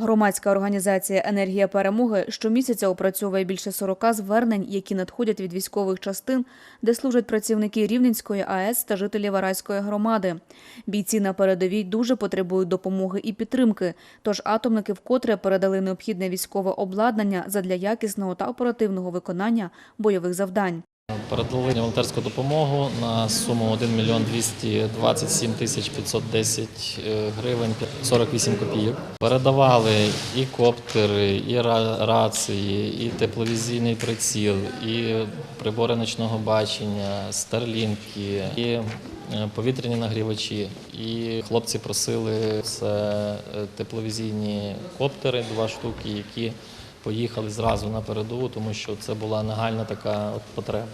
Громадська організація Енергія перемоги щомісяця опрацьовує більше 40 звернень, які надходять від військових частин, де служать працівники Рівненської АЕС та жителі Вараської громади. Бійці на передовій дуже потребують допомоги і підтримки. Тож атомники вкотре передали необхідне військове обладнання задля якісного та оперативного виконання бойових завдань. Передали волонтерську допомогу на суму 1 мільйон 227 тисяч 510 е, гривень 48 копійок. Передавали і коптери, і рації, і тепловізійний приціл, і прибори ночного бачення, старлінки, і е, повітряні нагрівачі. І хлопці просили це е, тепловізійні коптери, два штуки, які поїхали зразу на передову, тому що це була нагальна така от потреба.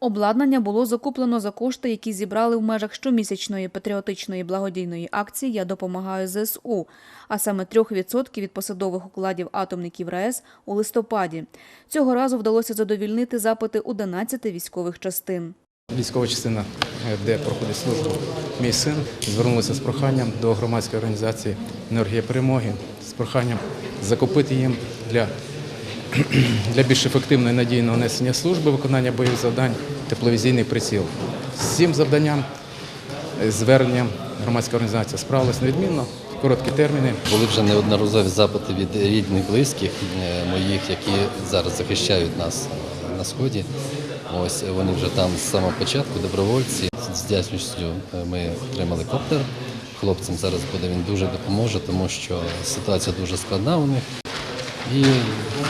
Обладнання було закуплено за кошти, які зібрали в межах щомісячної патріотичної благодійної акції Я допомагаю ЗСУ, а саме 3% від посадових укладів атомників РАЕС у листопаді. Цього разу вдалося задовільнити запити 11 військових частин. Військова частина, е, де проходить службу мій син, звернулася з проханням до громадської організації Енергія перемоги з проханням закупити їм для, для більш ефективного і надійного несення служби виконання бойових завдань тепловізійний приціл. З цим завданням, е, зверненням громадська організація справилась невідмінно, короткі терміни. Були вже неодноразові запити від рідних, близьких е, моїх, які зараз захищають нас на сході. Ось вони вже там з самого початку, добровольці. З вдячністю е, ми отримали коптер. Хлопцям зараз буде він дуже допоможе, тому що ситуація дуже складна у них. І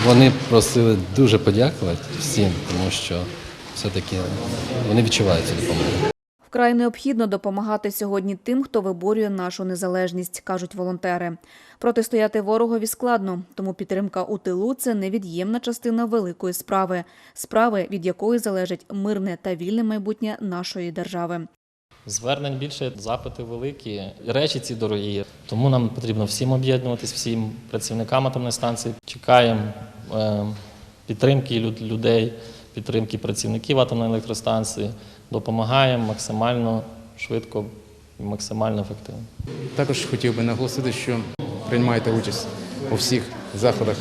вони просили дуже подякувати всім, тому що все-таки вони відчувають цю допомогу. Вкрай необхідно допомагати сьогодні тим, хто виборює нашу незалежність, кажуть волонтери. Протистояти ворогові складно, тому підтримка у тилу це невід'ємна частина великої справи, справи, від якої залежить мирне та вільне майбутнє нашої держави. Звернень більше, запити великі, речі ці дорогі. Тому нам потрібно всім об'єднуватись, всім працівникам атомної станції. Чекаємо е, підтримки людей, підтримки працівників атомної електростанції. Допомагаємо максимально швидко і максимально ефективно. Також хотів би наголосити, що приймаєте участь у всіх заходах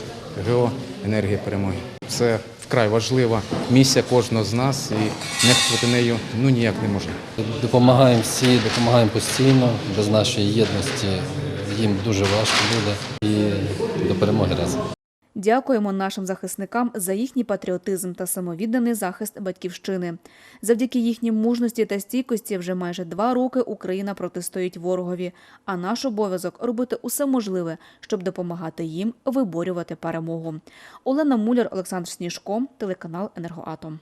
ГО Енергія перемоги. Це вкрай важлива місія кожного з нас і нехтувати нею ну ніяк не можна. Допомагаємо всі, допомагаємо постійно. Без нашої єдності їм дуже важко буде. І до перемоги разом. Дякуємо нашим захисникам за їхній патріотизм та самовідданий захист батьківщини. Завдяки їхній мужності та стійкості вже майже два роки Україна протистоїть ворогові. А наш обов'язок робити усе можливе, щоб допомагати їм виборювати перемогу. Олена Муляр, Олександр Сніжко, телеканал Енергоатом.